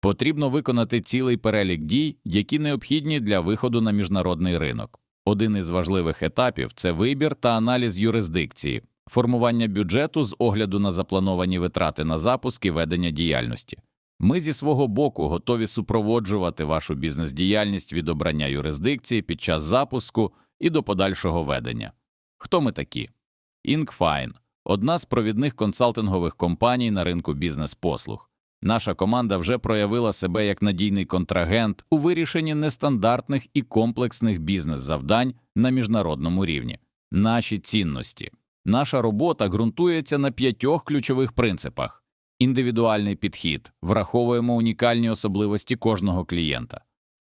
Потрібно виконати цілий перелік дій, які необхідні для виходу на міжнародний ринок. Один із важливих етапів це вибір та аналіз юрисдикції, формування бюджету з огляду на заплановані витрати на запуск і ведення діяльності. Ми зі свого боку готові супроводжувати вашу бізнес-діяльність від обрання юрисдикції під час запуску і до подальшого ведення. Хто ми такі? Inkfine – одна з провідних консалтингових компаній на ринку бізнес-послуг. Наша команда вже проявила себе як надійний контрагент у вирішенні нестандартних і комплексних бізнес-завдань на міжнародному рівні. Наші цінності. Наша робота ґрунтується на п'ятьох ключових принципах: індивідуальний підхід, враховуємо унікальні особливості кожного клієнта,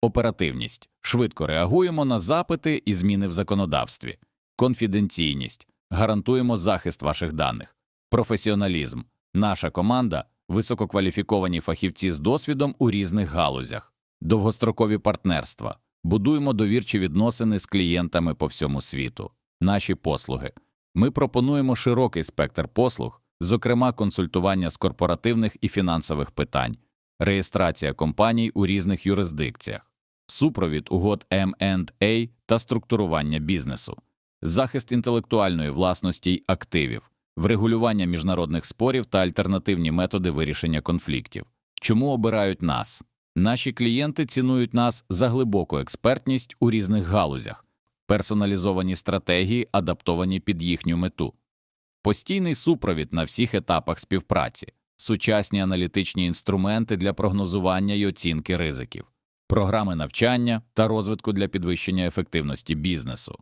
оперативність, швидко реагуємо на запити і зміни в законодавстві, конфіденційність, гарантуємо захист ваших даних, професіоналізм. Наша команда висококваліфіковані фахівці з досвідом у різних галузях, довгострокові партнерства, будуємо довірчі відносини з клієнтами по всьому світу, наші послуги. Ми пропонуємо широкий спектр послуг, зокрема консультування з корпоративних і фінансових питань, реєстрація компаній у різних юрисдикціях, супровід угод M&A та структурування бізнесу, захист інтелектуальної власності й активів, врегулювання міжнародних спорів та альтернативні методи вирішення конфліктів. Чому обирають нас? Наші клієнти цінують нас за глибоку експертність у різних галузях, персоналізовані стратегії, адаптовані під їхню мету, постійний супровід на всіх етапах співпраці, сучасні аналітичні інструменти для прогнозування й оцінки ризиків, програми навчання та розвитку для підвищення ефективності бізнесу.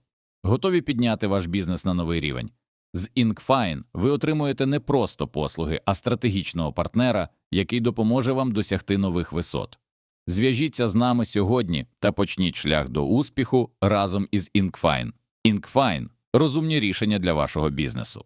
Готові підняти ваш бізнес на новий рівень. З Inkfine ви отримуєте не просто послуги, а стратегічного партнера, який допоможе вам досягти нових висот. Зв'яжіться з нами сьогодні та почніть шлях до успіху разом із Inkfine. Inkfine – розумні рішення для вашого бізнесу.